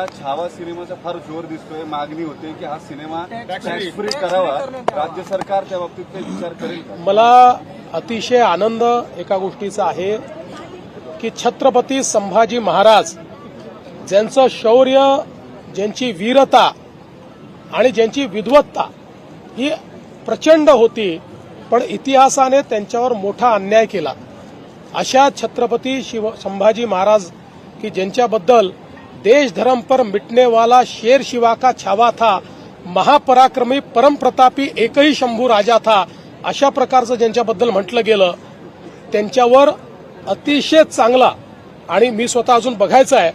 छावा सिनेमाचा फार जोर दिसतोय मागणी होते की हा सिनेमा टॅक्स फ्री करावा. राज्य सरकार त्या बाबतीत काही विचार करेल मला अतिशय आनंद एका गोष्टीचा आहे की छत्रपती संभाजी महाराज ज्यांचं शौर्य ज्यांची वीरता आणि ज्यांची विद्वत्ता ही प्रचंड होती पण इतिहासाने त्यांच्यावर मोठा अन्याय केला. अशा छत्रपती शिव संभाजी महाराज की ज्यांच्याबद्दल देश धर्म पर मिटने वाला शेर शिवा का छावा था। महापराक्रमी परमप्रतापी एकही शंभू राजा था। अशा प्रकारचं ज्यांच्याबद्दल म्हटलं गेलं त्यांच्यावर अतिशय चांगला आणि मी स्वतः अजून बघायचं आहे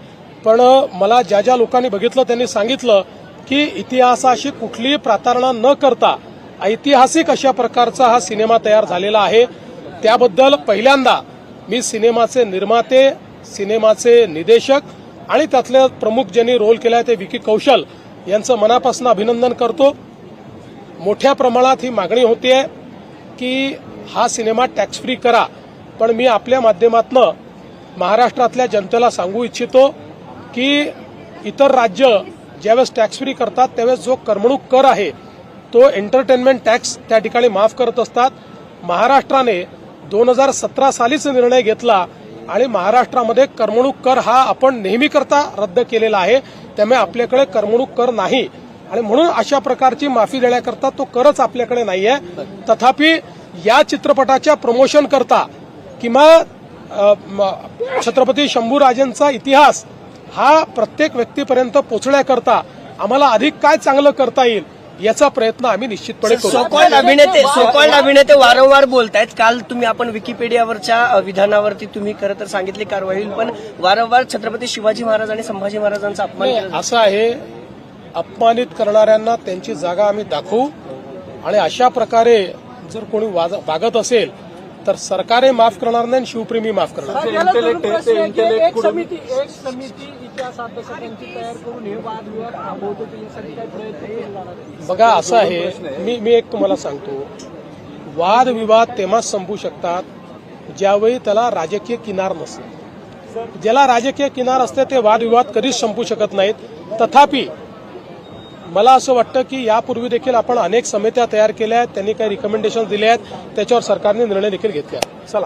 पण मला ज्या ज्या लोकांनी बघितलं त्यांनी सांगितलं की इतिहासाशी कुठलीही प्रातारणा न करता ऐतिहासिक अशा प्रकारचा हा सिनेमा तयार झालेला आहे. त्याबद्दल पहिल्यांदा मी सिनेमाचे निर्माते सिनेमाचे निदेशक आणि त्यातल्या प्रमुख ज्यांनी रोल केला आहे ते विकी कौशल यांचं मनापासून अभिनंदन करतो. मोठ्या प्रमाणात ही मागणी होतीये की हा सिनेमा टॅक्स फ्री करा. पण मी आपल्या माध्यमातनं महाराष्ट्रातल्या जनतेला सांगू इच्छितो की इतर राज्य ज्यावेळेस टॅक्स फ्री करतात त्यावेळेस जो करमणूक कर आहे तो एंटरटेनमेंट टॅक्स त्या ठिकाणी माफ करत असतात. महाराष्ट्राने दोन हजार सतरा सालीच निर्णय घेतला आणि महाराष्ट्रामध्ये करमणूक कर हा आपण नेहमी करता रद्द केलेला आहे. त्यामुळे आपल्याकडे करमणूक कर नाही. आणि म्हणून अशा प्रकारची माफी देण्याकरता तो करच आपल्याकडे नाही आहे तथापि या चित्रपटाच्या प्रमोशन करता किंवा छत्रपती शंभूराजेंचा इतिहास हा प्रत्येक व्यक्तीपर्यंत पोचण्याकरता आम्हाला अधिक काय चांगलं करता येईल? याचा प्रयत्न आम्ही निश्चितपणे करू. सोकॉल्ड अभिनेते सोकॉल्ड अभिनेते वारंवार बोलतायत. काल तुम्ही आपण विकिपीडियावरच्या विधानावरती तुम्ही खरं तर सांगितली कारवाई होईल पण वारंवार छत्रपती शिवाजी महाराज आणि संभाजी महाराजांचा अपमान. असं आहे अपमानित करणाऱ्यांना त्यांची जागा आम्ही दाखवू. आणि अशा प्रकारे जर कोणी वाज- वागत असेल तर सरकारे माफ करणार नाही आणि शिवप्रेमी माफ करणार बघा असं आहे. मी मी एक तुम्हाला सांगतो. वादविवाद तेव्हाच संपू शकतात ज्यावेळी त्याला राजकीय किनार नसते ज्याला राजकीय किनार असते ते वादविवाद कधीच संपू शकत नाहीत. तथापि मला असं वाटतं की यापूर्वी देखील आपण अनेक समित्या तयार केल्या आहेत त्यांनी काही रिकमेंडेशन दिले आहेत त्याच्यावर सरकारने निर्णय देखील घेतले चला.